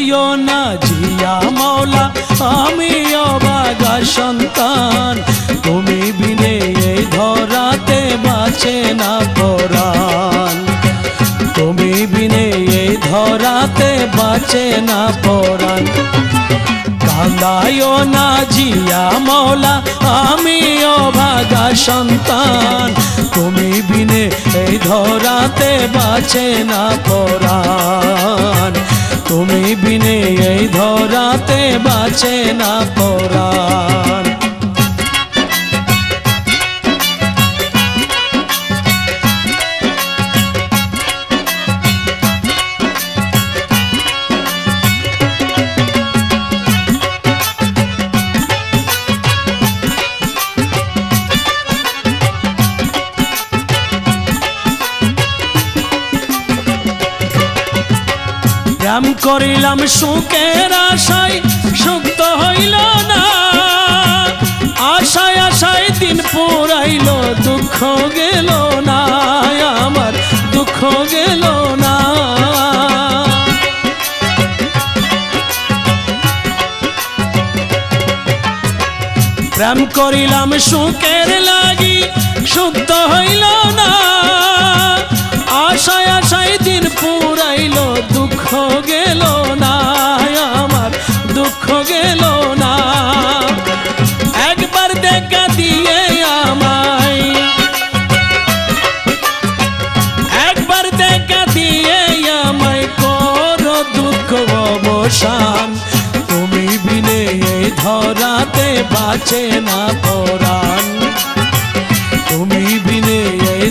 হইও না জিয়া মাওলা, আমি অবাগা সন্তান। তুমি বিনে ধরাতে বাঁচে না পরাণ। তুমি বিনে ধরাতে বাঁচে না পরাণ। কান্দায়ও না জিয়া মাওলা, আমি অবাগা সন্তান। তুমি বিনে এই ধরাতে বাঁচে না পরাণ। তুমি বিনে এই ধরাতে বাঁচে না পরাণ। প্রেম করিলাম সুখের আশায় সুক্ত হইল না। আশায় আশায় দিন পুরাইল, দুঃখ গেল না, আমার দুঃখ গেল না। প্রেম করিলাম সুখের লাগি সুক্ত হইল না। আশায় আশায় দিন পুরাইল দুঃখ গেল না আমার, দুঃখ গেল না একবার দেখা দিয়ে আমায়। একবার দেখা দিয়ে আমায় করো দুঃখ অবসান। তুমি বিনে ধরাতে বাঁচে না পরাণ। তুমি বিনে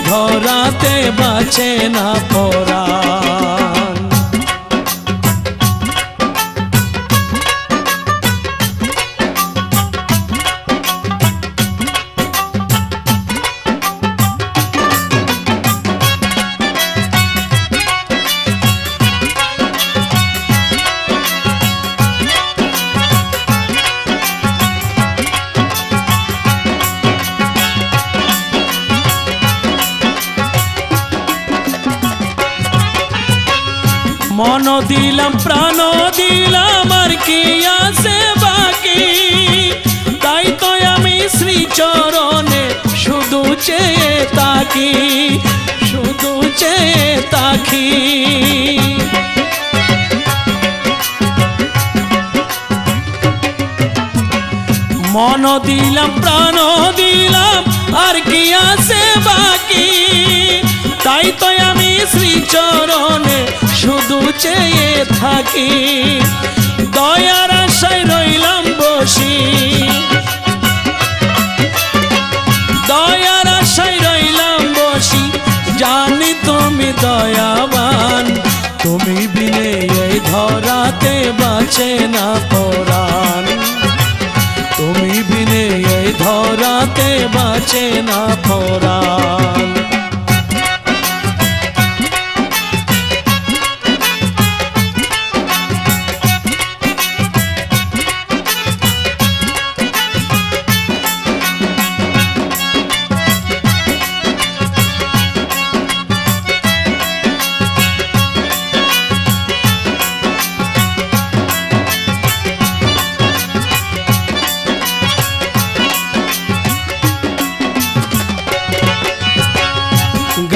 ধরাতে বাঁচে না পরাণ। মন দিলাম, প্রাণ দিলাম, আর কি আছে বাকি? তাই তো আমি শ্রীচরণে শুধু চেয়ে তাকি শুধু চেয়ে তাকি মন দিলাম, প্রাণ দিলাম, আর কি আছে বাকি? চেয়ে থাকি। দয়ার আশায় রইলাম বসি। দয়ার আশায় রইলাম বসি। জানি তুমি দয়াবান, তুমি বিনে এই ধরাতে বাঁচে না পরাণ। তুমি বিনে এই ধরাতে বাঁচে না পরাণ।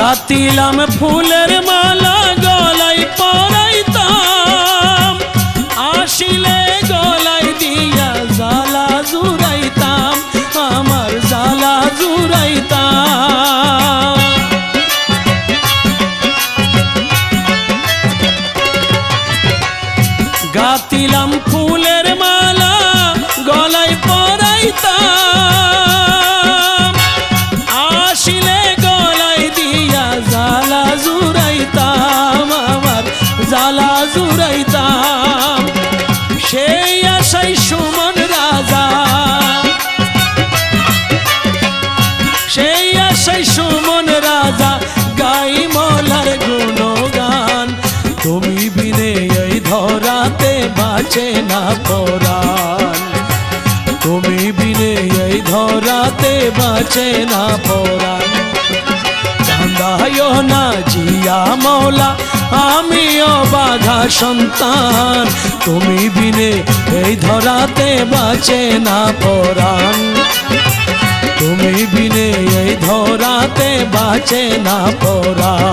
গাতিলাম ফুলের মালা গলাই পরাইতাম। আসিলে গলাই দিয়া জালা জুরাইতাম আমার জালা জুরাইতাম গাতিলাম ফুলের এই বাঁচে না পরাণ। তুমি বিনে এই ধরাতে বাঁচে না পরাণ। না জিয়া মৌলা আমিও বাঘা সন্তান। তুমি বিনে এই ধরাতে বাঁচে না পরাণ। তুমি বিনে এই ধরাতে বাঁচে না পরাণ।